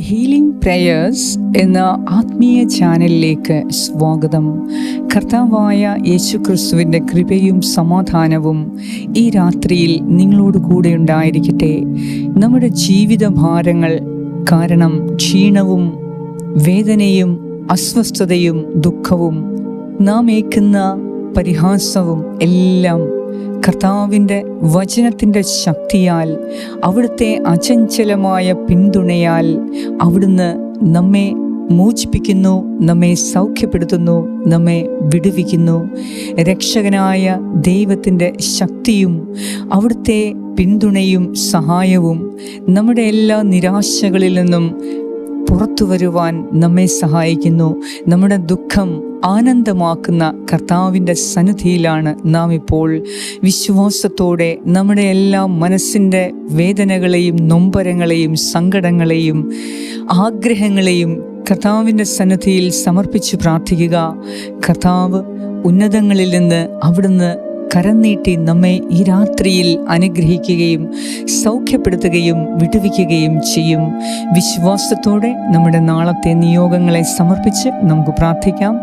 Healing prayers എന്ന ആത്മീയ ചാനലിലേക്ക് സ്വാഗതം. കർത്താവായ യേശു ക്രിസ്തുവിന്റെ കൃപയും സമാധാനവും ഈ രാത്രിയിൽ നിങ്ങളോട് കൂടെ ഉണ്ടായിരിക്കട്ടെ. നമ്മുടെ ജീവിത ഭാരങ്ങൾ കാരണം ക്ഷീണവും വേദനയും അസ്വസ്ഥതയും ദുഃഖവും നാം ഏക്കുന്ന പരിഹാസവും എല്ലാം കർത്താവിന്റെ വചനത്തിന്റെ ശക്തിയാൽ അവിടുത്തെ അചഞ്ചലമായ പിന്തുണയാൽ അവിടുന്ന് നമ്മെ മോചിപ്പിക്കുന്നു നമ്മെ സൗഖ്യപ്പെടുത്തുന്നു നമ്മെ വിടുവിക്കുന്നു. രക്ഷകനായ ദൈവത്തിന്റെ ശക്തിയും അവിടുത്തെ പിന്തുണയും സഹായവും നമ്മുടെ എല്ലാ നിരാശകളിൽ നിന്നും പുറത്തു വരുവാൻ നമ്മെ സഹായിക്കുന്നു. നമ്മുടെ ദുഃഖം ആനന്ദമാക്കുന്ന കർത്താവിന്റെ സന്നിധിയിലാണ് നാം ഇപ്പോൾ വിശ്വാസത്തോടെ നമ്മുടെ എല്ലാ മനസ്സിന്റെ വേദനകളെയും നൊമ്പരങ്ങളെയും സങ്കടങ്ങളെയും ആഗ്രഹങ്ങളെയും കർത്താവിന്റെ സന്നിധിയിൽ സമർപ്പിച്ച് പ്രാർത്ഥിക്കുക. കർത്താവ് ഉന്നതങ്ങളിൽ നിന്ന് അവിടുന്ന് കരം നീട്ടി നമ്മെ ഈ രാത്രിയിൽ അനുഗ്രഹിക്കുകയും സൗഖ്യപ്പെടുത്തുകയും വിടുവിക്കുകയും ചെയ്യും. വിശ്വാസത്തോടെ നമ്മുടെ നാളത്തെ നിയോഗങ്ങളെ സമർപ്പിച്ച് നമുക്ക് പ്രാർത്ഥിക്കാം.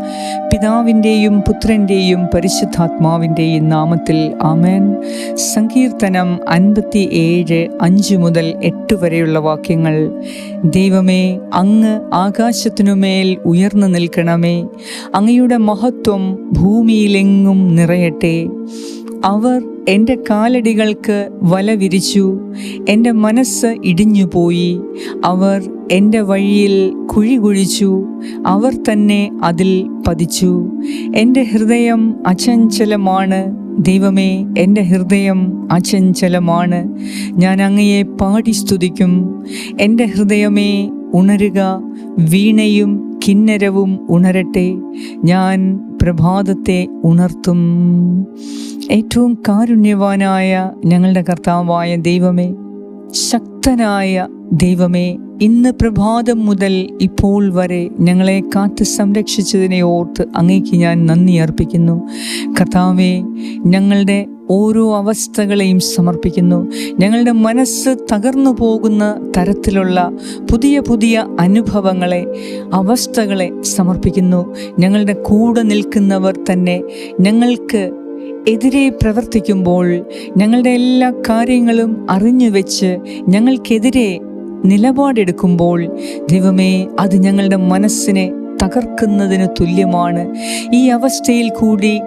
പിതാവിന്റെയും പുത്രന്റെയും പരിശുദ്ധാത്മാവിന്റെയും നാമത്തിൽ ആമേൻ. സങ്കീർത്തനം അൻപത്തി ഏഴ് അഞ്ച് മുതൽ എട്ട് വരെയുള്ള വാക്യങ്ങൾ. ദൈവമേ അങ്ങ് ആകാശത്തിനുമേൽ ഉയർന്നു നിൽക്കണമേ. അങ്ങയുടെ മഹത്വം ഭൂമിയിലെങ്ങും നിറയട്ടെ. അവർ എന്റെ കാലടികൾക്ക് വല വിരിച്ചു എന്റെ മനസ്സ് ഇടിഞ്ഞുപോയി. അവർ എന്റെ വഴിയിൽ കുഴി കുഴിച്ചു അവർ തന്നെ അതിൽ പതിച്ചു. എന്റെ ഹൃദയം അചഞ്ചലമാണ് ദൈവമേ എന്റെ ഹൃദയം അചഞ്ചലമാണ്. ഞാൻ അങ്ങയെ പാടി സ്തുതിക്കും. എന്റെ ഹൃദയമേ ഉണരുക വീണയും കിന്നരവും ഉണരട്ടെ ഞാൻ പ്രഭാതത്തെ ഉണർത്തും. ഏറ്റവും കാരുണ്യവാനായ ഞങ്ങളുടെ കർത്താവായ ദൈവമേ ശക്തനായ ദൈവമേ ഇന്ന് പ്രഭാതം മുതൽ ഇപ്പോൾ വരെ ഞങ്ങളെ കാത്തു സംരക്ഷിച്ചതിനെ ഓർത്ത് അങ്ങേക്ക് ഞാൻ നന്ദി അർപ്പിക്കുന്നു. കർത്താവെ ഞങ്ങളുടെ ഓരോ അവസ്ഥകളെയും സമർപ്പിക്കുന്നു. ഞങ്ങളുടെ മനസ്സ് തകർന്നു പോകുന്ന തരത്തിലുള്ള പുതിയ പുതിയ അനുഭവങ്ങളെ അവസ്ഥകളെ സമർപ്പിക്കുന്നു. ഞങ്ങളുടെ കൂടെ നിൽക്കുന്നവർ തന്നെ ഞങ്ങൾക്ക് എതിരെ പ്രവർത്തിക്കുമ്പോൾ ഞങ്ങളുടെ എല്ലാ കാര്യങ്ങളും അറിഞ്ഞു വെച്ച് ഞങ്ങൾക്കെതിരെ നിലപാടെടുക്കുമ്പോൾ ദൈവമേ അത് ഞങ്ങളുടെ മനസ്സിനെ തകർക്കുന്നതിന് തുല്യമാണ്. ഈ അവസ്ഥയിൽ കൂടി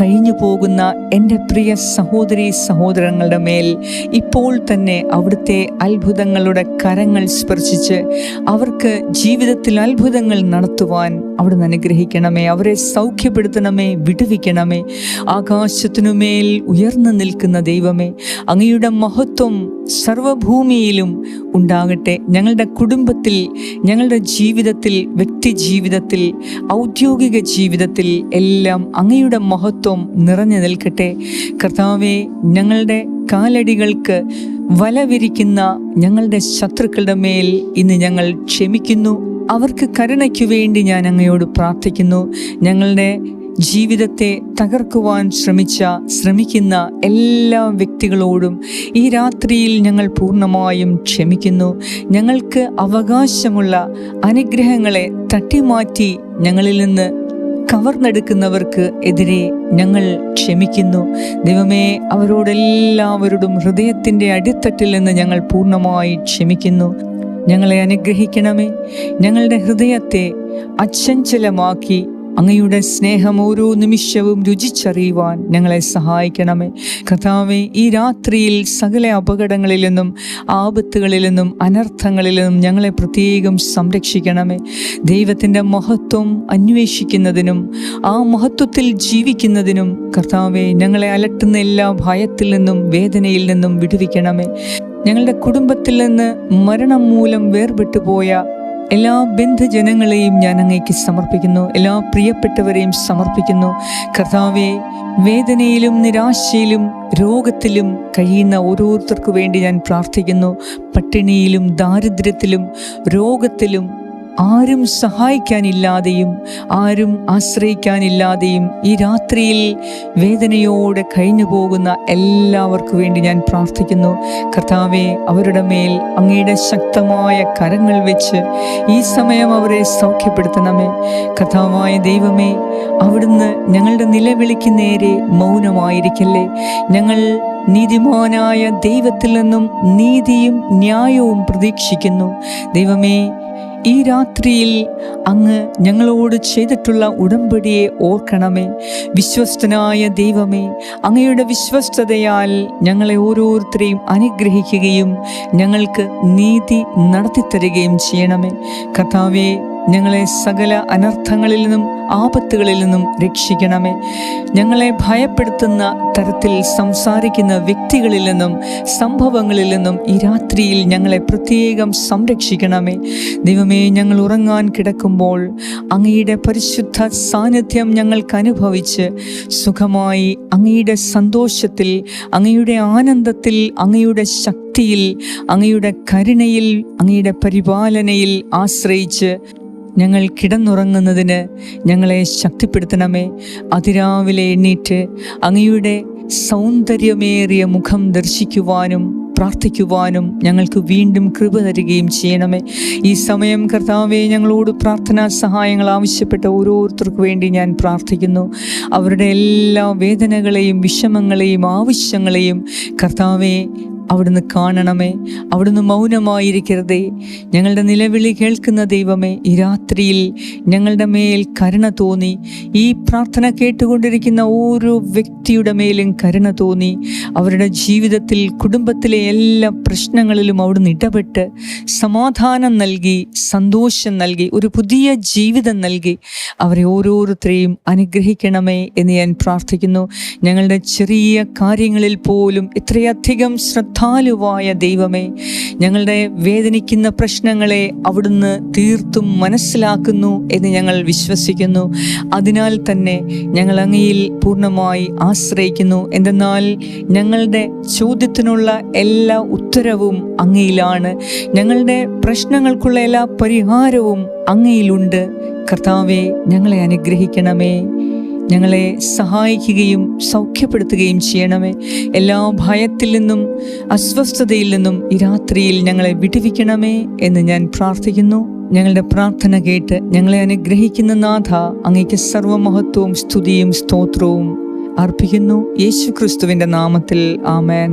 കഴിഞ്ഞു പോകുന്ന എന്റെ പ്രിയ സഹോദരി സഹോദരങ്ങളുടെ മേൽ ഇപ്പോൾ തന്നെ അവിടുത്തെ അത്ഭുതങ്ങളുടെ കരങ്ങൾ സ്പർശിച്ച് അവർക്ക് ജീവിതത്തിൽ അത്ഭുതങ്ങൾ നടത്തുവാൻ അവിടുന്ന് അനുഗ്രഹിക്കണമേ അവരെ സൗഖ്യപ്പെടുത്തണമേ വിടുവിക്കണമേ. ആകാശത്തിനുമേൽ ഉയർന്നു നിൽക്കുന്ന ദൈവമേ അങ്ങയുടെ മഹത്വം സർവഭൂമിയിലും ഉണ്ടാകട്ടെ. ഞങ്ങളുടെ കുടുംബത്തിൽ ഞങ്ങളുടെ ജീവിതത്തിൽ വ്യക്തി ജീവിതത്തിൽ ഔദ്യോഗിക ജീവിതത്തിൽ എല്ലാം അങ്ങയുടെ മഹത്വം നിറഞ്ഞു നിൽക്കട്ടെ. കർത്താവെ ഞങ്ങളുടെ കാലടികൾക്ക് വലവിരിക്കുന്ന ഞങ്ങളുടെ ശത്രുക്കളുടെ മേൽ ഇന്ന് ഞങ്ങൾ ക്ഷമിക്കുന്നു. അവർക്ക് കരുണയ്ക്കു വേണ്ടി ഞാൻ അങ്ങയോട് പ്രാർത്ഥിക്കുന്നു. ഞങ്ങളുടെ ജീവിതത്തെ തകർക്കുവാൻ ശ്രമിച്ച ശ്രമിക്കുന്ന എല്ലാ വ്യക്തികളോടും ഈ രാത്രിയിൽ ഞങ്ങൾ പൂർണമായും ക്ഷമിക്കുന്നു. ഞങ്ങൾക്ക് അവകാശമുള്ള അനുഗ്രഹങ്ങളെ തട്ടിമാറ്റി ഞങ്ങളിൽ നിന്ന് കവർന്നെടുക്കുന്നവർക്ക് എതിരെ ഞങ്ങൾ ക്ഷമിക്കുന്നു. ദൈവമേ അവരോടെല്ലാവരോടും ഹൃദയത്തിന്റെ അടിത്തട്ടിൽ നിന്ന് ഞങ്ങൾ പൂർണമായി ക്ഷമിക്കുന്നു. ഞങ്ങളെ അനുഗ്രഹിക്കണമേ. ഞങ്ങളുടെ ഹൃദയത്തെ അച്ചഞ്ചലമാക്കി അങ്ങയുടെ സ്നേഹം ഓരോ നിമിഷവും രുചിച്ചറിയുവാൻ ഞങ്ങളെ സഹായിക്കണമേ. കഥാവെ ഈ രാത്രിയിൽ സകല അപകടങ്ങളിൽ നിന്നും ആപത്തുകളിൽ നിന്നും അനർത്ഥങ്ങളിൽ നിന്നും ഞങ്ങളെ പ്രത്യേകം സംരക്ഷിക്കണമേ. ദൈവത്തിന്റെ മഹത്വം അന്വേഷിക്കുന്നതിനും ആ മഹത്വത്തിൽ ജീവിക്കുന്നതിനും കർത്താവെ ഞങ്ങളെ അലട്ടുന്ന എല്ലാ ഭയത്തിൽ നിന്നും വേദനയിൽ നിന്നും വിടുവിക്കണമേ. ഞങ്ങളുടെ കുടുംബത്തിൽ നിന്ന് മരണം മൂലം വേർപെട്ടു പോയ എല്ലാ ബന്ധുജനങ്ങളെയും ഞാൻ അങ്ങേക്ക് സമർപ്പിക്കുന്നു. എല്ലാ പ്രിയപ്പെട്ടവരെയും സമർപ്പിക്കുന്നു. കർത്താവെ വേദനയിലും നിരാശയിലും രോഗത്തിലും കഴിയുന്ന ഓരോരുത്തർക്കു വേണ്ടി ഞാൻ പ്രാർത്ഥിക്കുന്നു. പട്ടിണിയിലും ദാരിദ്ര്യത്തിലും രോഗത്തിലും ആരും സഹായിക്കാനില്ലാതെയും ആരും ആശ്രയിക്കാനില്ലാതെയും ഈ രാത്രിയിൽ വേദനയോടെ കഴിഞ്ഞു പോകുന്ന എല്ലാവർക്കും വേണ്ടി ഞാൻ പ്രാർത്ഥിക്കുന്നു. കർത്താവെ അവരുടെ മേൽ അങ്ങയുടെ ശക്തമായ കരങ്ങൾ വെച്ച് ഈ സമയം അവരെ സൗഖ്യപ്പെടുത്തണമേ. കർത്താവായ ദൈവമേ അവിടുന്ന് ഞങ്ങളുടെ നിലവിളിക്ക് നേരെ മൗനമായിരിക്കല്ലേ? ഞങ്ങൾ നീതിമാനായ ദൈവത്തിൽ നിന്നും നീതിയും ന്യായവും പ്രതീക്ഷിക്കുന്നു. ദൈവമേ ഈ രാത്രിയിൽ അങ്ങ് ഞങ്ങളോട് ചെയ്തിട്ടുള്ള ഉടമ്പടിയെ ഓർക്കണമേ. വിശ്വസ്തനായ ദൈവമേ അങ്ങയുടെ വിശ്വസ്തതയാൽ ഞങ്ങളെ ഓരോരുത്തരെയും അനുഗ്രഹിക്കുകയും ഞങ്ങൾക്ക് നീതി നടത്തിത്തരികയും ചെയ്യണമേ. കർത്താവേ ഞങ്ങളെ സകല അനർത്ഥങ്ങളിൽ നിന്നും ആപത്തുകളിൽ നിന്നും രക്ഷിക്കണമേ. ഞങ്ങളെ ഭയപ്പെടുത്തുന്ന തരത്തിൽ സംസാരിക്കുന്ന വ്യക്തികളിൽ നിന്നും സംഭവങ്ങളിൽ നിന്നും ഈ രാത്രിയിൽ ഞങ്ങളെ പ്രത്യേകം സംരക്ഷിക്കണമേ. ദൈവമേ ഞങ്ങൾ ഉറങ്ങാൻ കിടക്കുമ്പോൾ അങ്ങയുടെ പരിശുദ്ധ സാന്നിധ്യം ഞങ്ങൾക്ക് അനുഭവിച്ച് സുഖമായി അങ്ങയുടെ സന്തോഷത്തിൽ അങ്ങയുടെ ആനന്ദത്തിൽ അങ്ങയുടെ ശക്തിയിൽ അങ്ങയുടെ കരുണയിൽ അങ്ങയുടെ പരിപാലനയിൽ ആശ്രയിച്ച് ഞങ്ങൾ കിടന്നുറങ്ങുന്നതിന് ഞങ്ങളെ ശക്തിപ്പെടുത്തണമേ. അതിരാവിലെ എണ്ണീറ്റ് അങ്ങയുടെ സൗന്ദര്യമേറിയ മുഖം ദർശിക്കുവാനും പ്രാർത്ഥിക്കുവാനും ഞങ്ങൾക്ക് വീണ്ടും കൃപ തരികയും ചെയ്യണമേ. ഈ സമയം കർത്താവെ ഞങ്ങളോട് പ്രാർത്ഥനാ സഹായങ്ങൾ ആവശ്യപ്പെട്ട ഓരോരുത്തർക്കു വേണ്ടി ഞാൻ പ്രാർത്ഥിക്കുന്നു. അവരുടെ എല്ലാ വേദനകളെയും വിഷമങ്ങളെയും ആവശ്യങ്ങളെയും കർത്താവെ അവിടുന്ന് കാണണമേ. അവിടുന്ന് മൗനമായിരിക്കരുതേ. ഞങ്ങളുടെ നിലവിളി കേൾക്കുന്ന ദൈവമേ ഈ രാത്രിയിൽ ഞങ്ങളുടെ മേൽ കരുണ തോന്നി. ഈ പ്രാർത്ഥന കേട്ടുകൊണ്ടിരിക്കുന്ന ഓരോ വ്യക്തിയുടെ മേലും കരുണ തോന്നി. അവരുടെ ജീവിതത്തിൽ കുടുംബത്തിലെ എല്ലാ പ്രശ്നങ്ങളിലും അവിടുന്ന് ഇടപെട്ട് സമാധാനം നൽകി സന്തോഷം നൽകി ഒരു പുതിയ ജീവിതം നൽകി. അവരെ ഓരോരുത്തരെയും അനുഗ്രഹിക്കണമേ എന്ന് ഞാൻ പ്രാർത്ഥിക്കുന്നു. ഞങ്ങളുടെ ചെറിയ കാര്യങ്ങളിൽ പോലും എത്രയധികം ശ്രദ്ധാലുവായ ദൈവമേ ഞങ്ങളുടെ വേദനിക്കുന്ന പ്രശ്നങ്ങളെ അവിടുന്ന് തീർത്തും മനസ്സിലാക്കുന്നു എന്ന് ഞങ്ങൾ വിശ്വസിക്കുന്നു. അതിനാൽ തന്നെ ഞങ്ങൾ അങ്ങയിൽ പൂർണമായി ആശ്രയിക്കുന്നു. എന്തെന്നാൽ ഞങ്ങളുടെ ചോദ്യത്തിനുള്ള എല്ലാ ഉത്തരവും അങ്ങയിലാണ്. ഞങ്ങളുടെ പ്രശ്നങ്ങൾക്കുള്ള എല്ലാ പരിഹാരവും അങ്ങയിലുണ്ട്. കർത്താവെ ഞങ്ങളെ അനുഗ്രഹിക്കണമേ. ഞങ്ങളെ സഹായിക്കുകയും സൗഖ്യപ്പെടുത്തുകയും ചെയ്യണമേ. എല്ലാ ഭയത്തിൽ നിന്നും അസ്വസ്ഥതയിൽ നിന്നും ഈ രാത്രിയിൽ ഞങ്ങളെ വിടുവിക്കണമേ എന്ന് ഞാൻ പ്രാർത്ഥിക്കുന്നു. ഞങ്ങളുടെ പ്രാർത്ഥന കേട്ട് ഞങ്ങളെ അനുഗ്രഹിക്കുന്ന നാഥ അങ്ങയ്ക്ക് സർവമഹത്വവും സ്തുതിയും സ്തോത്രവും അർപ്പിക്കുന്നു. യേശു ക്രിസ്തുവിന്റെ നാമത്തിൽ ആമേൻ.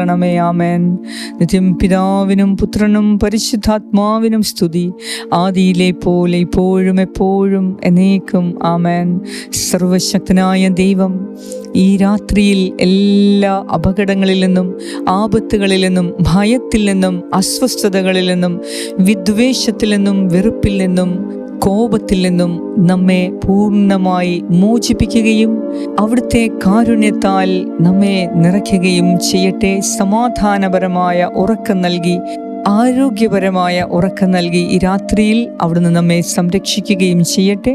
കൊള്ളണമേ ആമേൻ. നിത്യം പിതാവിനും പുത്രനും പരിശുദ്ധാത്മാവിനും സ്തുതി. ആദിയിലെ പോലെ ഇപ്പോഴും എപ്പോഴും എന്നേക്കും ആമേൻ. സർവശക്തനായ ദൈവം ഈ രാത്രിയിൽ എല്ലാ അപകടങ്ങളിൽ നിന്നും ആപത്തുകളിൽ നിന്നും ഭയത്തിൽ നിന്നും അസ്വസ്ഥതകളിൽ നിന്നും വിദ്വേഷത്തിൽ നിന്നും വെറുപ്പിൽ നിന്നും കോപത്തിൽ നിന്നും നമ്മെ പൂർണമായി മോചിപ്പിക്കുകയും അവിടുത്തെ കാരുണ്യത്താൽ നമ്മെ നിറയ്ക്കുകയും ചെയ്യട്ടെ. സമാധാനപരമായ ഉറക്കം നൽകി ആരോഗ്യപരമായ ഉറക്കം നൽകി ഈ രാത്രിയിൽ അവിടുന്ന് നമ്മെ സംരക്ഷിക്കുകയും ചെയ്യട്ടെ.